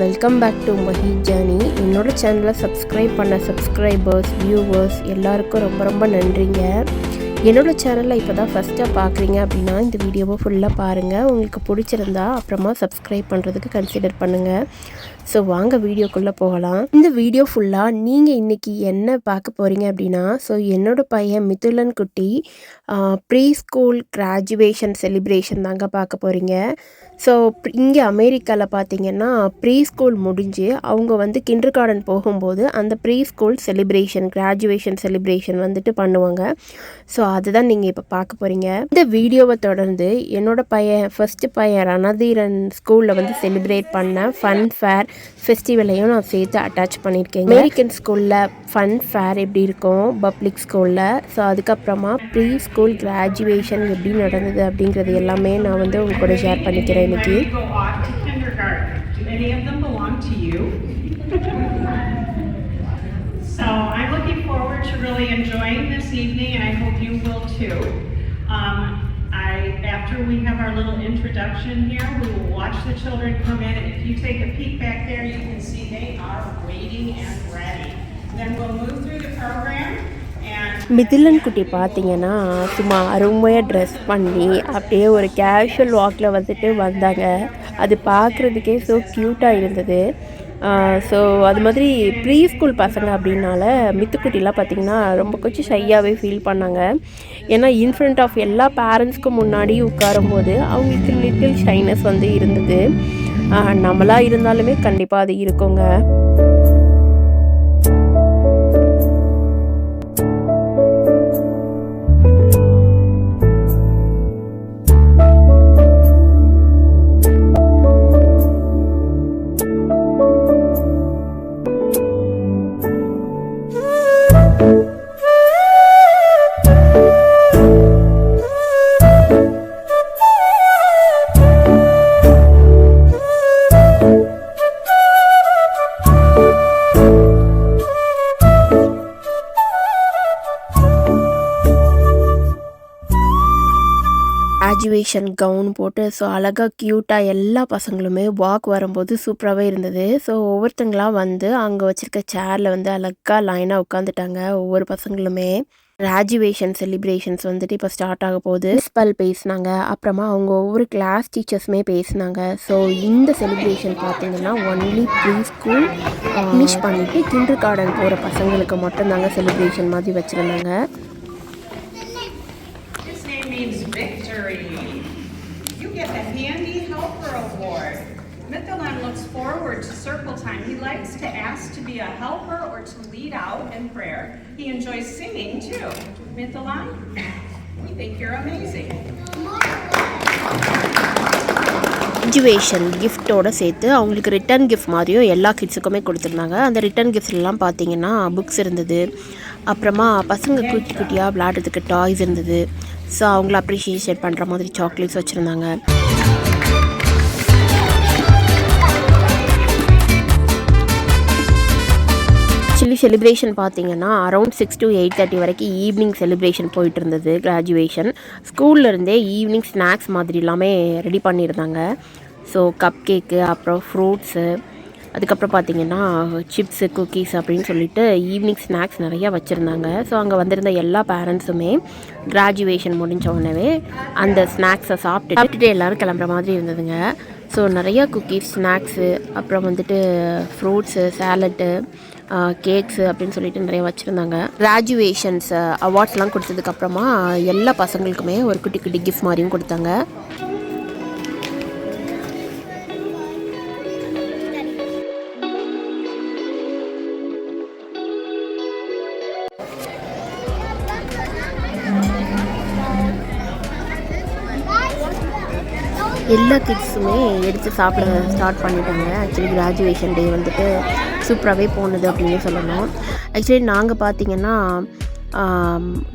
Welcome back to Mahi journey என்னோடய சேனலை subscribe பண்ண சப்ஸ்கிரைபர்ஸ் வியூவர்ஸ் எல்லாருக்கும் ரொம்ப ரொம்ப நன்றிங்க. என்னோடய சேனலில் இப்போ தான் ஃபஸ்ட்டாக பார்க்குறீங்க அப்படின்னா இந்த வீடியோவை ஃபுல்லாக பாருங்கள் உங்களுக்கு பிடிச்சிருந்தா அப்புறமா சப்ஸ்கிரைப் பண்ணுறதுக்கு கன்சிடர் பண்ணுங்கள் ஸோ வாங்க வீடியோக்குள்ளே போகலாம். இந்த வீடியோ ஃபுல்லாக நீங்கள் இன்றைக்கி என்ன பார்க்க போகிறீங்க அப்படின்னா ஸோ என்னோட பையன் மிதுலன் குட்டி ப்ரீ ஸ்கூல் கிராஜுவேஷன் செலிப்ரேஷன் தாங்க பார்க்க போகிறீங்க ஸோ இங்கே அமெரிக்காவில் பார்த்தீங்கன்னா ப்ரீ ஸ்கூல் முடிஞ்சு அவங்க வந்து கிண்டர் கார்டன் போகும்போது அந்த pre school celebration graduation celebration வந்துட்டு பண்ணுவாங்க. ஸோ அதுதான் நீங்கள் இப்போ பார்க்க போகிறீங்க இந்த வீடியோவை தொடர்ந்து என்னோட பையன் ஃபஸ்ட்டு பையன் ரணதீரன் ஸ்கூலில் வந்து செலிப்ரேட் பண்ண ஃபன் ஃபேர் ஃபெஸ்டிவலையும் நான் சேர்த்து அட்டாச் பண்ணியிருக்கேன் அமெரிக்கன் ஸ்கூலில் ஃபன் ஃபேர் எப்படி இருக்கும்? பப்ளிக் ஸ்கூலில் ஸோ அதுக்கப்புறமா ப்ரீ ஸ்கூல் கிராஜுவேஷன் எப்படி நடந்தது அப்படிங்கிறது எல்லாமே நான் வந்து உங்க கூட ஷேர் பண்ணிக்கிறேன். when ready to go off to kindergarten. Do any of them belong to you? so I'm looking forward to really enjoying this evening, and I hope you will too. Um, I, after we have our little introduction here, we will watch the children come in. If you take a peek back there, you can see they are waiting and ready. Then we'll move through the program. Mithilan குட்டி பார்த்தீங்கன்னா சும்மா அருமையாக dress பண்ணி அப்படியே ஒரு casual வாக்கில் வந்துட்டு வந்தாங்க. அது பார்க்குறதுக்கே ஸோ க்யூட்டாக இருந்தது. ஸோ அது மாதிரி ப்ரீ ஸ்கூல் பசங்க அப்படின்னால மித்துக்குட்டிலாம் பார்த்திங்கன்னா ரொம்ப கொஞ்சம் ஷையாகவே ஃபீல் பண்ணாங்க. ஏன்னா இன்ஃப்ரண்ட் ஆஃப் எல்லா பேரண்ட்ஸ்க்கும் முன்னாடி உட்காரும்போது அவங்களுக்கு லிட்டில் ஷைனஸ் வந்து இருந்தது. நம்மளாக இருந்தாலுமே கண்டிப்பாக அது இருக்குங்க. கிராஜுவேஷன் கவுன் போட்டு ஸோ அழகாக க்யூட்டாக எல்லா பசங்களுமே வாக் வரும்போது சூப்பராகவே இருந்தது. ஸோ ஒவ்வொருத்தங்களாம் வந்து அங்கே வச்சுருக்க சேரில் வந்து அழகாக லைனாக உட்காந்துட்டாங்க ஒவ்வொரு பசங்களுமே. கிராஜுவேஷன் செலிப்ரேஷன்ஸ் வந்துட்டு இப்போ ஸ்டார்ட் ஆக போகுது. பிரின்ஸ்பல் பேசினாங்க அப்புறமா அவங்க ஒவ்வொரு கிளாஸ் டீச்சர்ஸுமே பேசினாங்க. ஸோ இந்த செலிப்ரேஷன் பார்த்தீங்கன்னா ஒன்லி ப்ரீ ஸ்கூல் ஃபினிஷ் பண்ணிவிட்டு கிண்டர் கார்டன் போகிற பசங்களுக்கு மட்டும்தாங்க செலிப்ரேஷன் மாதிரி வச்சுருந்தாங்க. To circle time. He likes to ask to be a helper or to lead out in prayer. He enjoys singing too. Mithalan, we think you're amazing. Graduation கிஃப்ட்டோட சேர்த்து அவங்களுக்கு return gift மாதிரியும் எல்லா கிட்ஸுக்குமே கொடுத்துருந்தாங்க அந்த ரிட்டர்ன் கிஃப்ட்லாம் பார்த்தீங்கன்னா books இருந்தது அப்புறமா பசங்க குட்டி குட்டியாக விளையாடுறதுக்கு டாய்ஸ் இருந்தது ஸோ அவங்கள அப்ரிஷியேஷன் பண்ணுற மாதிரி சாக்லேட்ஸ் வச்சுருந்தாங்க ஆக்சுவலி செலிப்ரேஷன் பார்த்தீங்கன்னா around six to eight thirty வரைக்கும் ஈவினிங் செலிப்ரேஷன் போயிட்டு இருந்தது கிராஜுவேஷன் ஸ்கூல்லேருந்தே ஈவினிங் ஸ்நாக்ஸ் மாதிரி எல்லாமே ரெடி பண்ணியிருந்தாங்க. ஸோ கப் கேக்கு அப்புறம் ஃப்ரூட்ஸு அதுக்கப்புறம் பார்த்தீங்கன்னா சிப்ஸு குக்கீஸ் அப்படின்னு சொல்லிட்டு ஈவினிங் ஸ்நாக்ஸ் நிறையா வச்சுருந்தாங்க. ஸோ அங்கே வந்திருந்த எல்லா பேரண்ட்ஸுமே கிராஜுவேஷன் முடிஞ்ச உடனே அந்த ஸ்நாக்ஸை சாப்பிட்டு சாப்பிட்டுட்டு எல்லோரும் கிளம்புற மாதிரி இருந்ததுங்க. ஸோ நிறையா குக்கீஸ் ஸ்நாக்ஸு அப்புறம் வந்துட்டு ஃப்ரூட்ஸு சேலட்டு கேக்ஸு அப்படின்னு சொல்லிட்டு நிறைய வச்சுருந்தாங்க. கிராஜுவேஷன்ஸ் அவார்ட்ஸ்லாம் கொடுத்ததுக்கப்புறமா எல்லா பசங்களுக்குமே ஒரு குட்டி குட்டி கிஃப்ட் மாதிரியும் கொடுத்தாங்க. எல்லா கிட்ஸுமே எடுத்து சாப்பிட ஸ்டார்ட் பண்ணிட்டாங்க. ஆக்சுவலி கிராஜுவேஷன் டே வந்துட்டு சூப்பராகவே போனது அப்படின்னு சொல்லணும். ஆக்சுவலி நாங்கள் பார்த்தீங்கன்னா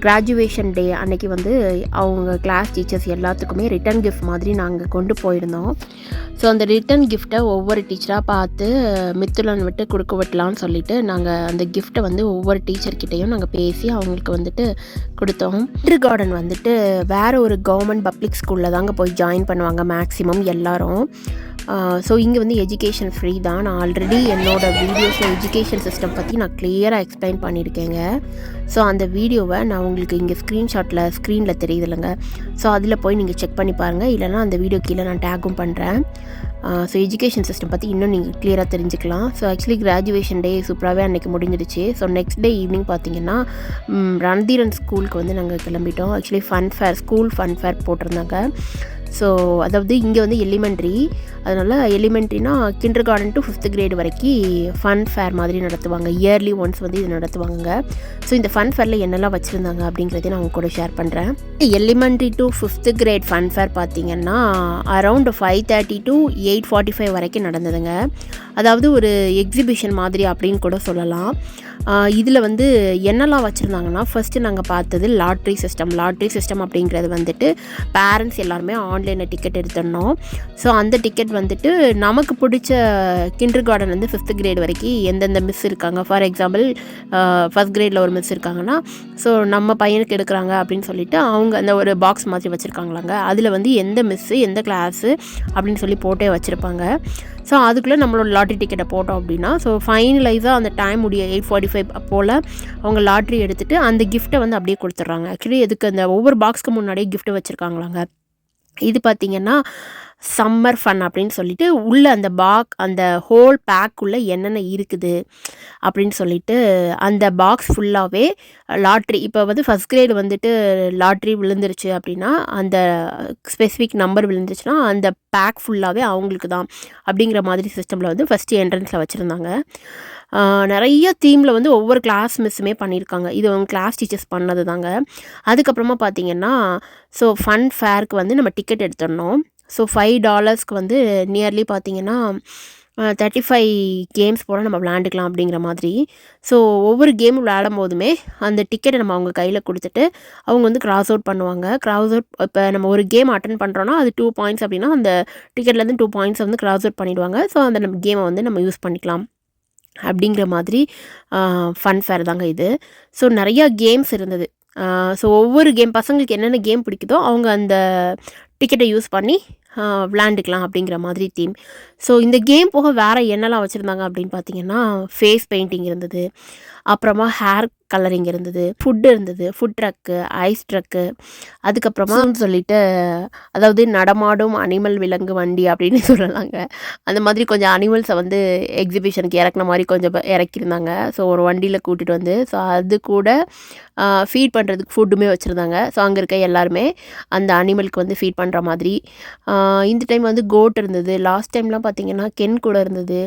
கிராஜுவேஷன் டே அன்னைக்கு வந்து அவங்க கிளாஸ் டீச்சர்ஸ் எல்லாத்துக்குமே ரிட்டன் கிஃப்ட் மாதிரி நாங்கள் கொண்டு போயிருந்தோம். ஸோ அந்த ரிட்டன் கிஃப்ட்டை ஒவ்வொரு டீச்சராக பார்த்து மித்துலன் விட்டு கொடுக்க விட்டலாம்னு சொல்லிட்டு நாங்கள் அந்த கிஃப்ட்டை வந்து ஒவ்வொரு டீச்சர்கிட்டையும் நாங்கள் பேசி அவங்களுக்கு வந்துட்டு கொடுத்தோம். கிண்டர் கார்டன் வந்துட்டு வேறு ஒரு கவர்மெண்ட் பப்ளிக் ஸ்கூலில் தாங்க போய் ஜாயின் பண்ணுவாங்க மேக்ஸிமம் எல்லாரும். ஸோ இங்கே வந்து எஜுகேஷன் ஃப்ரீ தான். நான் ஆல்ரெடி என்னோட வீடியோஸில் எஜுகேஷன் சிஸ்டம் பற்றி நான் கிளியராக எக்ஸ்பிளைன் பண்ணியிருக்கேங்க. ஸோ அந்த வீடியோவை நான் உங்களுக்கு இங்கே ஸ்க்ரீன்ஷாட்டில் ஸ்க்ரீனில் தெரியுதுல்லைங்க ஸோ அதில் போய் நீங்கள் செக் பண்ணி பாருங்கள் இல்லைனா அந்த வீடியோ கீழே நான் டேக்கும் பண்ணுறேன் ஸோ எஜுகேஷன் சிஸ்டம் பற்றி இன்னும் நீங்கள் கிளியராக தெரிஞ்சுக்கலாம். ஸோ ஆக்சுவலி கிராஜுவேஷன் டே சூப்பராகவே அன்றைக்கி முடிஞ்சிடுச்சு ஸோ நெக்ஸ்ட் டே ஈவினிங் பார்த்தீங்கன்னா ம், ரன்தீரன் ஸ்கூலுக்கு வந்து நாங்கள் கிளம்பிட்டோம். Actually fun fair school fun fair போட்டிருந்தாங்க. ஸோ அதாவது இங்கே வந்து எலிமெண்ட்ரி அதனால் எலிமெண்ட்ரினா kindergarten to fifth grade வரைக்கும் ஃபன் ஃபேர் மாதிரி நடத்துவாங்க. இயர்லி ஒன்ஸ் வந்து இது நடத்துவாங்க. ஸோ இந்த ஃபன் ஃபேரில் என்னெல்லாம் வச்சுருந்தாங்க அப்படிங்கிறதையும் நான் உங்க கூட ஷேர் பண்ணுறேன் elementary to fifth grade fun fair பார்த்தீங்கன்னா around five thirty to eight forty five வரைக்கும் நடந்ததுங்க. அதாவது ஒரு எக்ஸிபிஷன் மாதிரி அப்படின்னு கூட சொல்லலாம். இதில் வந்து என்னெல்லாம் வச்சுருந்தாங்கன்னா ஃபஸ்ட்டு நாங்கள் பார்த்தது லாட்ரி சிஸ்டம் லாட்ரி சிஸ்டம் அப்படிங்கிறது வந்துட்டு பேரண்ட்ஸ் எல்லாருமே ஆன்லைனில் டிக்கெட் எடுத்துடணும். ஸோ அந்த டிக்கெட் வந்துட்டு நமக்கு பிடிச்ச கிண்டர் கார்டன் வந்து ஃபிஃப்த் கிரேட் வரைக்கும் எந்தெந்த மிஸ் இருக்காங்க. ஃபார் எக்ஸாம்பிள் ஃபஸ்ட் கிரேடில் ஒரு மிஸ் இருக்காங்கன்னா ஸோ நம்ம பையனுக்கு எடுக்கிறாங்க அப்படின்னு சொல்லிட்டு அவங்க அந்த ஒரு பாக்ஸ் மாதிரி வச்சுருக்காங்களாங்க. அதில் வந்து எந்த மிஸ்ஸு எந்த கிளாஸு அப்படின்னு சொல்லி போட்டே வச்சுருப்பாங்க. ஸோ அதுக்குள்ளே நம்மளோட லாட்ரி டிக்கெட்டை போட்டோம் அப்படின்னா ஸோ ஃபைனலைஸாக அந்த டைம் முடிய எயிட் ஃபார்ட்டி ஃபைவ் போல் அவங்க லாட்ரி எடுத்துகிட்டு அந்த கிஃப்ட்டை வந்து அப்படியே கொடுத்துட்றாங்க. ஆக்சுவலி இதுக்கு அந்த ஒவ்வொரு பாக்ஸ்க்கு முன்னாடியே கிஃப்ட்டு வச்சுருக்காங்களாங்க. இது பார்த்தீங்கன்னா சம்மர் ஃபன் அப்படின்னு சொல்லிட்டு உள்ள அந்த பாக் அந்த ஹோல் பேக்குள்ளே என்னென்ன இருக்குது அப்படின்னு சொல்லிட்டு அந்த பாக்ஸ் ஃபுல்லாகவே லாட்ரி இப்போ வந்து ஃபஸ்ட் கிரேடு வந்துட்டு லாட்ரி விழுந்துருச்சு அப்படின்னா அந்த ஸ்பெசிஃபிக் நம்பர் விழுந்துருச்சுன்னா அந்த பேக் ஃபுல்லாகவே அவங்களுக்கு தான் அப்படிங்கிற மாதிரி சிஸ்டமில் வந்து ஃபஸ்ட்டு என்ட்ரன்ஸில் வச்சுருந்தாங்க. நிறைய தீமில் வந்து ஒவ்வொரு கிளாஸ் மிஸ்ஸுமே பண்ணியிருக்காங்க இது அவங்க கிளாஸ் டீச்சர்ஸ் பண்ணது தாங்க அதுக்கப்புறமா பார்த்தீங்கன்னா ஸோ ஃபன் ஃபேருக்கு வந்து நம்ம டிக்கெட் எடுத்துடணும். ஸோ ஃபைவ் டாலர்ஸ்க்கு வந்து நியர்லி பார்த்தீங்கன்னா தேர்ட்டி ஃபைவ் கேம்ஸ் போல் நம்ம விளையாண்டுக்கலாம் அப்படிங்கிற மாதிரி. ஸோ ஒவ்வொரு கேம் விளையாடும் போதுமே அந்த டிக்கெட்டை நம்ம அவங்க கையில் கொடுத்துட்டு அவங்க வந்து கிராஸ் அவுட் பண்ணுவாங்க. கிராஸ் அவுட் இப்போ நம்ம ஒரு கேம் அட்டன் பண்ணுறோன்னா அது டூ பாயிண்ட்ஸ் அப்படின்னா அந்த டிக்கெட்லேருந்து டூ பாயிண்ட்ஸ் வந்து கிராஸ் அவுட் பண்ணிடுவாங்க. ஸோ அந்த நம்ம கேமை வந்து நம்ம யூஸ் பண்ணிக்கலாம். அப்படிங்கிற மாதிரி ஃபன் ஃபேர் தாங்க இது. ஸோ நிறையா கேம்ஸ் இருந்தது. ஸோ ஒவ்வொரு கேம் பசங்களுக்கு என்னென்ன கேம் பிடிக்குதோ அவங்க அந்த டிக்கெட்டை யூஸ் பண்ணி விளாண்டுக்கலாம் விளையாண்டுக்கலாம் அப்படிங்கிற மாதிரி தீம் ஸோ இந்த கேம் போக வேறு என்னெல்லாம் வச்சுருந்தாங்க அப்படின்னு பார்த்தீங்கன்னா ஃபேஸ் பெயிண்டிங் இருந்தது. அப்புறமா ஹேர் கலரிங் இருந்தது. ஃபுட்டு இருந்தது. ஃபுட் ட்ரக்கு ஐஸ் ட்ரக்கு அதுக்கப்புறமா சொல்லிட்டு அதாவது நடமாடும் அனிமல் விலங்கு வண்டி அப்படின்னு சொல்லலாங்க. அந்த மாதிரி கொஞ்சம் அனிமல்ஸை வந்து எக்ஸிபிஷனுக்கு இறக்குன மாதிரி கொஞ்சம் இறக்கியிருந்தாங்க. ஸோ ஒரு வண்டியில் கூட்டிகிட்டு வந்து ஸோ அது கூட ஃபீட் பண்ணுறதுக்கு ஃபுட்டுமே வச்சுருந்தாங்க. ஸோ அங்கே இருக்க எல்லாருமே அந்த அனிமலுக்கு வந்து ஃபீட் பண்ணுற மாதிரி இந்த டைம் வந்து கோட் இருந்தது. லாஸ்ட் டைம்லாம் பார்த்தீங்கன்னா கென் கூட இருந்தது.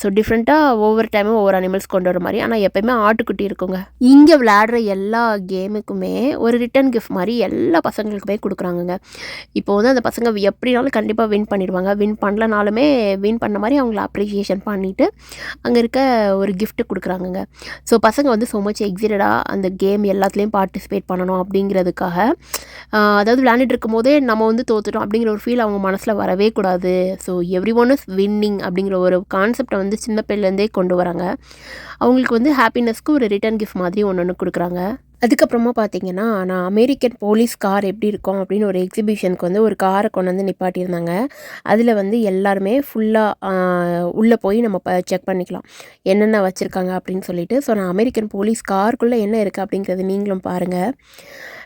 ஸோ டிஃப்ரெண்ட்டாக ஒவ்வொரு டைமும் ஒவ்வொரு அனிமல்ஸ் கொண்டு வர மாதிரி. ஆனால் எப்பயுமே ஆட்டுக்குட்டி இருக்குங்க. இங்கே விளையாடுற எல்லா கேமுக்குமே ஒரு ரிட்டர்ன் கிஃப்ட் மாதிரி எல்லா பசங்களுக்குமே கொடுக்குறாங்கங்க. இப்போ வந்து அந்த பசங்க எப்படினாலும் கண்டிப்பாக வின் பண்ணிடுவாங்க. வின் பண்ணலனாலுமே வின் பண்ண மாதிரி அவங்கள அப்ரிஷியேஷன் பண்ணிவிட்டு அங்கே இருக்க ஒரு கிஃப்ட்டு கொடுக்குறாங்கங்க. ஸோ பசங்க வந்து ஸோ மச் எக்ஸிட்டடாக அந்த கேம் எல்லாத்துலேயும் பார்ட்டிசிபேட் பண்ணணும் அப்படிங்கிறதுக்காக அதாவது விளையாண்டுட்டு இருக்கும் போதே நம்ம வந்து தோத்துட்டோம் அப்படிங்கிற ஒரு ஃபீல் அவங்க மனசில் வரவே கூடாது. So everyone is winning அப்படிங்கிற ஒரு கான்செப்டை வந்து சின்ன பிள்ளைலேருந்தே கொண்டு வராங்க. அவங்களுக்கு வந்து ஹாப்பினஸ்க்கு ஒரு ரிட்டர்ன் கிஃப்ட் மாதிரி ஒன்று ஒன்று கொடுக்குறாங்க. அதுக்கப்புறமா பார்த்தீங்கன்னா நான் அமெரிக்கன் போலீஸ் கார் எப்படி இருக்கும் அப்படின்னு ஒரு எக்ஸிபிஷனுக்கு வந்து ஒரு காரை கொண்டு வந்து நிப்பாட்டியிருந்தாங்க. அதில் வந்து எல்லாருமே ஃபுல்லாக உள்ளே போய் நம்ம செக் பண்ணிக்கலாம். என்னென்ன வச்சுருக்காங்க அப்படின்னு சொல்லிட்டு. ஸோ நான் அமெரிக்கன் போலீஸ் காருக்குள்ளே என்ன இருக்குது அப்படிங்கிறது நீங்களும் பாருங்கள்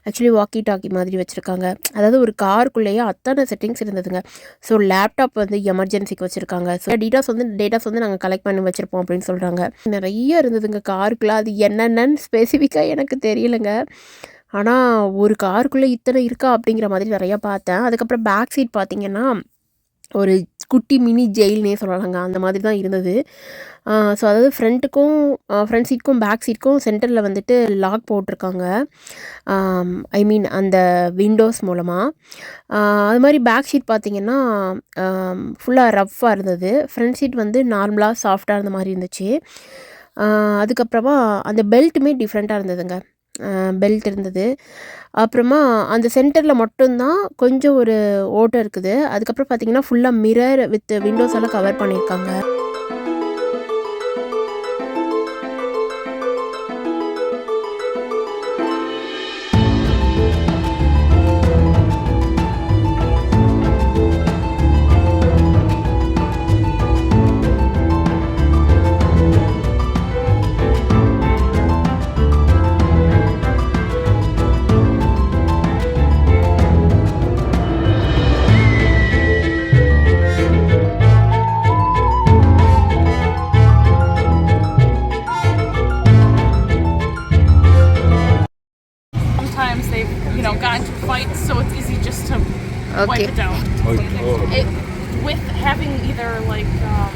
ஆக்சுவலி வாக்கி டாக்கி மாதிரி வச்சுருக்காங்க. அதாவது ஒரு காருக்குள்ளேயே அத்தனை செட்டிங்ஸ் இருந்ததுங்க. ஸோ லேப்டாப் வந்து எமர்ஜென்சிக்கு வச்சுருக்காங்க. ஸோ டீட்டாஸ் வந்து டேட்டாஸ் வந்து நாங்கள் கலெக்ட் பண்ணி வச்சுருப்போம் அப்படின்னு சொல்கிறாங்க நிறைய இருந்ததுங்க காருக்குள்ளே. அது என்னென்னு ஸ்பெசிஃபிக்காக எனக்கு தெரியலைங்க. ஆனால் ஒரு காருக்குள்ளே இத்தனை இருக்கா அப்படிங்கிற மாதிரி நிறையா பார்த்தேன். அதுக்கப்புறம் பேக் சீட் பார்த்தீங்கன்னா ஒரு குட்டி மினி ஜெயில்னே சொல்லலாங்க. அந்த மாதிரி தான் இருந்தது. ஸோ அதாவது ஃப்ரண்ட்டுக்கும் ஃப்ரண்ட் சீட்க்கும் பேக் சீட்க்கும் சென்டரில் வந்துட்டு லாக் போட்டிருக்காங்க. ஐ மீன் அந்த விண்டோஸ் மூலமாக அது மாதிரி பேக் ஷீட் பார்த்திங்கன்னா ஃபுல்லாக ரஃப்பாக இருந்தது. ஃப்ரண்ட் சீட் வந்து நார்மலாக சாஃப்டாக இருந்த மாதிரி இருந்துச்சு. அதுக்கப்புறமா அந்த பெல்ட்டுமே டிஃப்ரெண்ட்டாக இருந்ததுங்க. பெல்ட் இருந்தது. அப்புறமா அந்த சென்டரில் மட்டும்தான் கொஞ்சம் ஒரு ஓட்டம் இருக்குது. அதுக்கப்புறம் பார்த்தீங்கன்னா ஃபுல்லாக மிரர் வித் விண்டோஸ் எல்லாம் கவர் பண்ணியிருக்காங்க. With having either like um,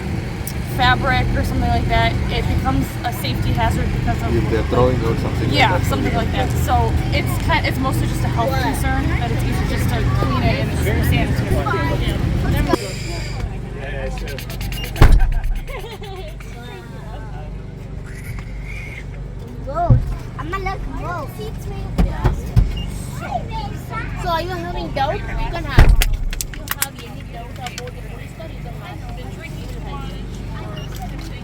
fabric or something like that, it becomes a safety hazard because of If they're throwing or something yeah, like that. something like that. So it's kind it's mostly just a health concern that it's easier just to clean it and sanitize it. Both. I'm gonna look both. So are you having doubt? You can have. You have any doubt about the police car? You can have.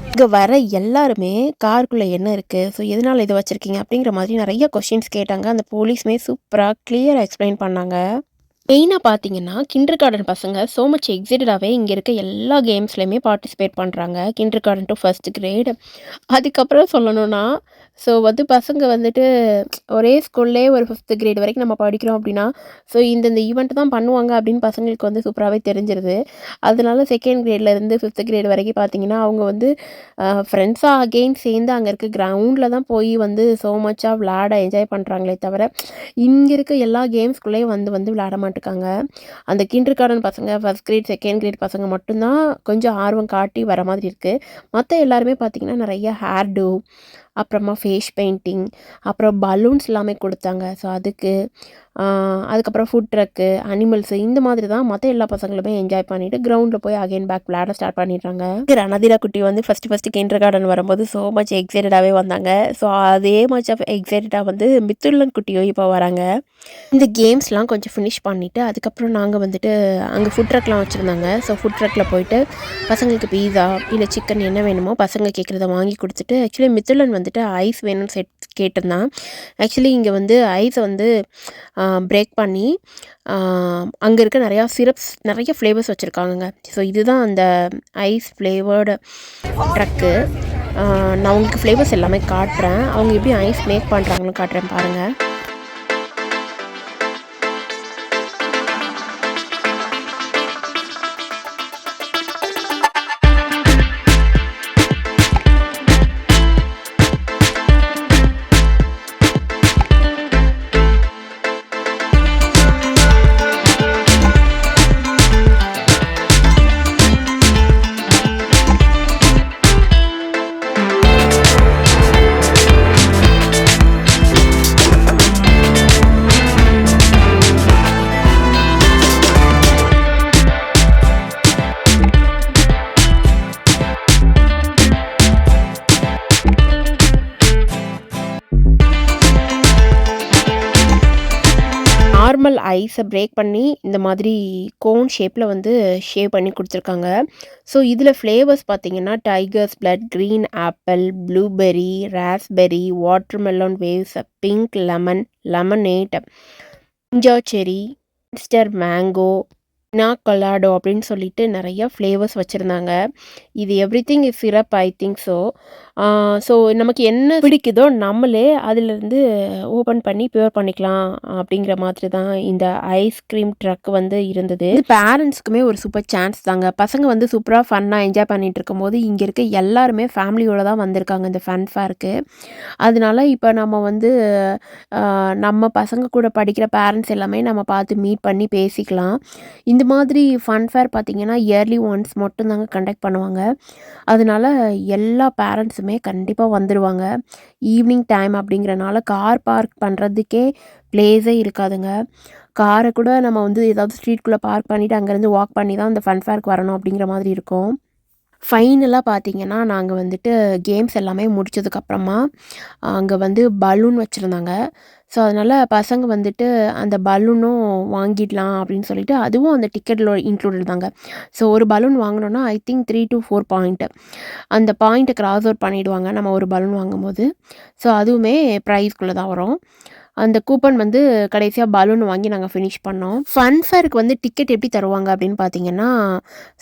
இங்கே வர எல்லாருமே காருக்குள்ளே என்ன இருக்குது so எதனால் இதை வச்சுருக்கீங்க அப்படிங்கிற மாதிரி நிறைய கொஷின்ஸ் கேட்டாங்க அந்த போலீஸுமே சூப்பராக கிளியராக எக்ஸ்பிளைன் பண்ணாங்க மெயினாக பார்த்தீங்கன்னா கிண்டர் கார்டன் பசங்க ஸோ மச் எக்ஸைட்டடாகவே இங்கே இருக்க எல்லா கேம்ஸ்லையுமே பார்ட்டிசிபேட் பண்ணுறாங்க kindergarten to first grade அதுக்கப்புறம் சொல்லணும்னா ஸோ வந்து பசங்க வந்துட்டு ஒரே ஸ்கூல்லே ஒரு ஃபிஃப்த்து கிரேட் வரைக்கும் நம்ம படிக்கிறோம் அப்படின்னா ஸோ இந்தந்த ஈவெண்ட் தான் பண்ணுவாங்க அப்படின்னு பசங்களுக்கு வந்து சூப்பராகவே தெரிஞ்சிருது. அதனால செகண்ட் கிரேட்லேருந்து ஃபிஃப்த் கிரேட் வரைக்கும் பார்த்தீங்கன்னா அவங்க வந்து ஃப்ரெண்ட்ஸாக அகெயின் சேர்ந்து அங்கே இருக்க கிரவுண்டில் தான் போய் வந்து ஸோ மச்சாக விளையாட என்ஜாய் பண்ணுறாங்களே தவிர இங்கே இருக்க எல்லா கேம்ஸ்குள்ளேயும் வந்து வந்து விளாட மாட்டுக்காங்க. அந்த கிண்டர் கார்டன் பசங்க ஃபஸ்ட் கிரேட் செகண்ட் கிரேட் பசங்க மட்டும்தான் கொஞ்சம் ஆர்வம் காட்டி வர மாதிரி இருக்குது மற்ற எல்லாருமே பார்த்திங்கன்னா நிறைய ஹேர் டூ அப்புறமா ஃபேஸ் பெயிண்டிங் அப்புறம் பலூன்ஸ் எல்லாமே கொடுத்தாங்க. ஸோ அதுக்கு அதுக்கப்புறம் ஃபுட் ட்ரக்கு அனிமல்ஸு இந்த மாதிரி தான் மற்ற எல்லா பசங்களுமே என்ஜாய் பண்ணிவிட்டு கிரவுண்டில் போய் அகைன் பேக் விளையாட ஸ்டார்ட் பண்ணிடுறாங்க. ரணதிரா குட்டி வந்து ஃபஸ்ட்டு ஃபஸ்ட்டு கிண்டர் கார்டன் வரும்போது ஸோ மச் எக்ஸைட்டடாகவே வந்தாங்க. ஸோ அதே மச் ஆஃப் எக்ஸைட்டடாக வந்து மித்துள்ளன் குட்டியும் இப்போ வராங்க. இந்த கேம்ஸ்லாம் கொஞ்சம் ஃபினிஷ் பண்ணிவிட்டு அதுக்கப்புறம் நாங்கள் வந்துட்டு அங்கே ஃபுட் ட்ரக்லாம் வச்சுருந்தாங்க. ஸோ ஃபுட் ட்ரக்கில் போயிட்டு பசங்களுக்கு பீஸா இல்லை சிக்கன் என்ன வேணுமோ பசங்க கேட்குறத வாங்கி கொடுத்துட்டு ஆக்சுவலி மித்துலன் வந்துட்டு ஐஸ் வேணும்னு செட் கேட்டிருந்தான். ஆக்சுவலி இங்கே வந்து ஐஸை வந்து பிரேக் பண்ணி அங்கே இருக்க நிறையா சிரப்ஸ் நிறைய ஃப்ளேவர்ஸ் வச்சுருக்காங்கங்க. ஸோ இதுதான் அந்த ஐஸ் ஃப்ளேவர்டு ட்ரக்கு நான் உங்களுக்கு ஃப்ளேவர்ஸ் எல்லாமே காட்டுறேன். அவங்க எப்படி ஐஸ் மேக் பண்ணுறாங்கன்னு காட்டுறேன் பாருங்கள் ஐஸை பிரேக் பண்ணி இந்த மாதிரி கோன் ஷேப்பில் வந்து ஷேவ் பண்ணி கொடுத்துருக்காங்க. ஸோ இதில் ஃப்ளேவர்ஸ் பார்த்தீங்கன்னா tiger's blood green apple blueberry raspberry watermelon waves pink lemon lemonade இஞ்சா cherry mister mango நா கொலாடோ அப்படின்னு சொல்லிட்டு நிறைய ஃப்ளேவர்ஸ் வச்சுருந்தாங்க. இது everything is syrup I think so so நமக்கு என்ன பிடிக்குதோ நம்மளே அதிலிருந்து ஓப்பன் பண்ணி ப்யூர் பண்ணிக்கலாம் அப்படிங்கிற மாதிரி தான் இந்த ஐஸ்கிரீம் ட்ரக் வந்து இருந்தது. பேரண்ட்ஸ்க்குமே ஒரு சூப்பர் சான்ஸ் தாங்க. பசங்க வந்து சூப்பராக ஃபன்னாக என்ஜாய் பண்ணிகிட்டு இருக்கும்போது இங்கே இருக்க எல்லாருமே ஃபேமிலியோட தான் வந்திருக்காங்க இந்த ஃபன் ஃபேருக்கு அதனால இப்போ நம்ம வந்து நம்ம பசங்க கூட படிக்கிற பேரண்ட்ஸ் எல்லாமே நம்ம பார்த்து மீட் பண்ணி பேசிக்கலாம். இந்த மாதிரி ஃபன் ஃபேர் பார்த்திங்கன்னா இயர்லி ஒன்ஸ் மட்டும்தாங்க கண்டக்ட் பண்ணுவாங்க. அதனால எல்லா பேரண்ட்ஸுமே கண்டிப்பாக வந்துடுவாங்க ஈவினிங் டைம் அப்படிங்கிறனால கார் பார்க் பண்ணுறதுக்கே ப்ளேஸே இருக்காதுங்க. காரை கூட நம்ம வந்து ஏதாவது ஸ்ட்ரீட்குள்ளே பார்க் பண்ணிவிட்டு அங்கேருந்து வாக் பண்ணி தான் அந்த ஃபன் பார்க் வரணும் அப்படிங்கிற மாதிரி இருக்கும். ஃபைனலாக பார்த்தீங்கன்னா நாங்கள் வந்துட்டு கேம்ஸ் எல்லாமே முடிச்சதுக்கப்புறமா அங்கே வந்து பலூன் வச்சுருந்தாங்க. ஸோ அதனால் பசங்க வந்துட்டு அந்த பலூனும் வாங்கிடலாம் அப்படின்னு சொல்லிட்டு அதுவும் அந்த டிக்கெட்டில் இன்க்ளூடட் தாங்க. ஸோ ஒரு balloon வாங்கினோன்னா I think three to four point அந்த பாயிண்ட்டை கிராஸ் அவுட் பண்ணிவிடுவாங்க நம்ம ஒரு பலூன் வாங்கும்போது. ஸோ அதுவுமே ப்ரைஸ்க்குள்ளே தான் வரும். அந்த கூப்பன் வந்து கடைசியாக பலூன் வாங்கி நாங்கள் ஃபினிஷ் பண்ணோம். ஃபன் ஃபேருக்கு வந்து டிக்கெட் எப்படி தருவாங்க அப்படின்னு பார்த்தீங்கன்னா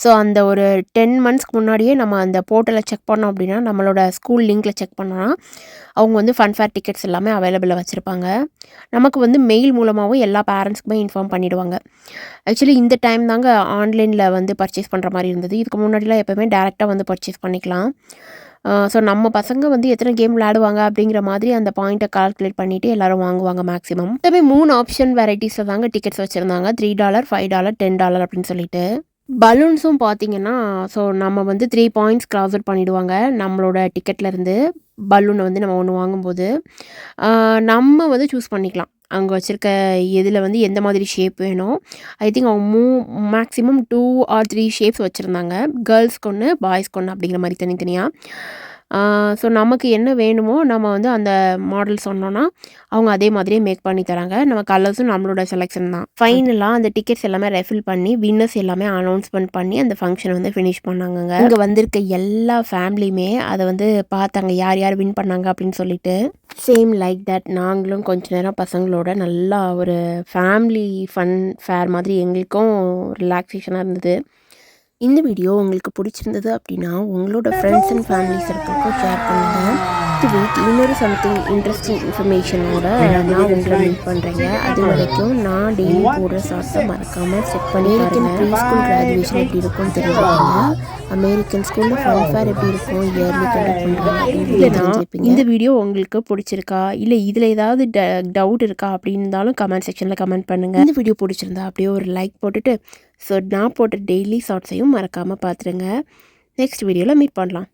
ஸோ அந்த ஒரு டென் மந்த்ஸ்க்கு முன்னாடியே நம்ம அந்த போர்ட்டலை செக் பண்ணோம் அப்படின்னா நம்மளோட ஸ்கூல் லிங்க்கில் செக் பண்ணோன்னா அவங்க வந்து ஃபன் ஃபேர் டிக்கெட்ஸ் எல்லாமே அவைலபிளாக வச்சுருப்பாங்க. நமக்கு வந்து மெயில் மூலமாகவும் எல்லா பேரண்ட்ஸ்க்குமே இன்ஃபார்ம் பண்ணிவிடுவாங்க ஆக்சுவலி இந்த டைம் தாங்க ஆன்லைனில் வந்து பர்ச்சேஸ் பண்ணுற மாதிரி இருந்தது. இதுக்கு முன்னாடிலாம் எப்போவுமே டேரெக்டாக வந்து பர்ச்சேஸ் பண்ணிக்கலாம். ஸோ நம்ம பசங்க வந்து எத்தனை கேம் விளையாடுவாங்க அப்படிங்கிற மாதிரி அந்த பாயிண்ட்டை கால்குலேட் பண்ணிவிட்டு எல்லாரும் வாங்குவாங்க மேக்ஸிமம் மொத்தமே மூணு ஆப்ஷன் வெரைட்டிஸில் தாங்க டிக்கெட்ஸ் வச்சுருந்தாங்க. Three dollar five dollar ten dollar அப்படின்னு சொல்லிட்டு. பலூன்ஸும் பார்த்தீங்கன்னா ஸோ நம்ம வந்து த்ரீ பாயிண்ட்ஸ் கிராஸ் அவுட் பண்ணிவிடுவாங்க நம்மளோட டிக்கெட்லேருந்து பலூனை வந்து நம்ம ஒன்று வாங்கும்போது. நம்ம வந்து சூஸ் பண்ணிக்கலாம். அங்கே வச்சுருக்க இதில் வந்து எந்த மாதிரி ஷேப் வேணும்? ஐ திங்க் அவங்க மூ maximum two or three shapes வச்சுருந்தாங்க. கேர்ள்ஸ்க்கு ஒன்று பாய்ஸ்க்கு ஒன்று அப்படிங்கிற மாதிரி தனித்தனியாக ஸோ நமக்கு என்ன வேணுமோ நம்ம வந்து அந்த மாடல் சொன்னோன்னா அவங்க அதே மாதிரியே மேக் பண்ணி தராங்க. நம்ம கலர்ஸும் நம்மளோட செலெக்ஷன் தான். ஃபைனலாக அந்த டிக்கெட்ஸ் எல்லாமே ரெஃபில் பண்ணி வின்னர்ஸ் எல்லாமே அனௌன்ஸ்மெண்ட் பண்ணி அந்த ஃபங்க்ஷன் வந்து ஃபினிஷ் பண்ணாங்கங்க. இங்கே வந்திருக்க எல்லா ஃபேமிலியுமே அதை வந்து பார்த்தாங்க. யார் யார் வின் பண்ணாங்க அப்படின்னு சொல்லிட்டு. சேம் லைக் தட் நாங்களும் கொஞ்ச நேரம் பசங்களோட நல்லா ஒரு ஃபேமிலி ஃபன் ஃபேர் மாதிரி எங்களுக்கும் ரிலாக்ஸேஷனாக இருந்தது. இந்த வீடியோ உங்களுக்கு பிடிச்சிருந்தது அப்படின்னா உங்களோட ஃப்ரெண்ட்ஸ் அண்ட் ஃபேமிலி சர்க்கிள்க்கும் ஷேர் பண்ணுங்கள் இது வீக் இன்னொரு சம்திங் இன்ட்ரெஸ்டிங் இன்ஃபர்மேஷனோட நான் உங்களை மீட் பண்ணுறேங்க அது வரைக்கும் நான் டெய்லி போடுற ஷார்ட்ஸை மறக்காமல் செக் பண்ணி பாருங்கள் ப்ரீ ஸ்கூல் கிராஜுவேஷன் எப்படி இருக்கும்னு தெரிஞ்சுக்கோங்க அமெரிக்கன் ஸ்கூலில் ஃபன் ஃபேர் எப்படி இருக்கும்? இயர்லி கண்டக்ட் பண்ணுறாங்க இந்த வீடியோ உங்களுக்கு பிடிச்சிருக்கா? இல்லை இதில் ஏதாவது டவுட் இருக்கா அப்படின்னு இருந்தாலும் கமெண்ட் செக்ஷனில் கமெண்ட் பண்ணுங்கள் இந்த வீடியோ பிடிச்சிருந்தா அப்படியே ஒரு லைக் போட்டுட்டு ஸோ நான் போட்ட டெய்லி ஷார்ட்ஸையும் மறக்காமல் பார்த்துருங்க நெக்ஸ்ட் வீடியோவில் மீட் பண்ணலாம்.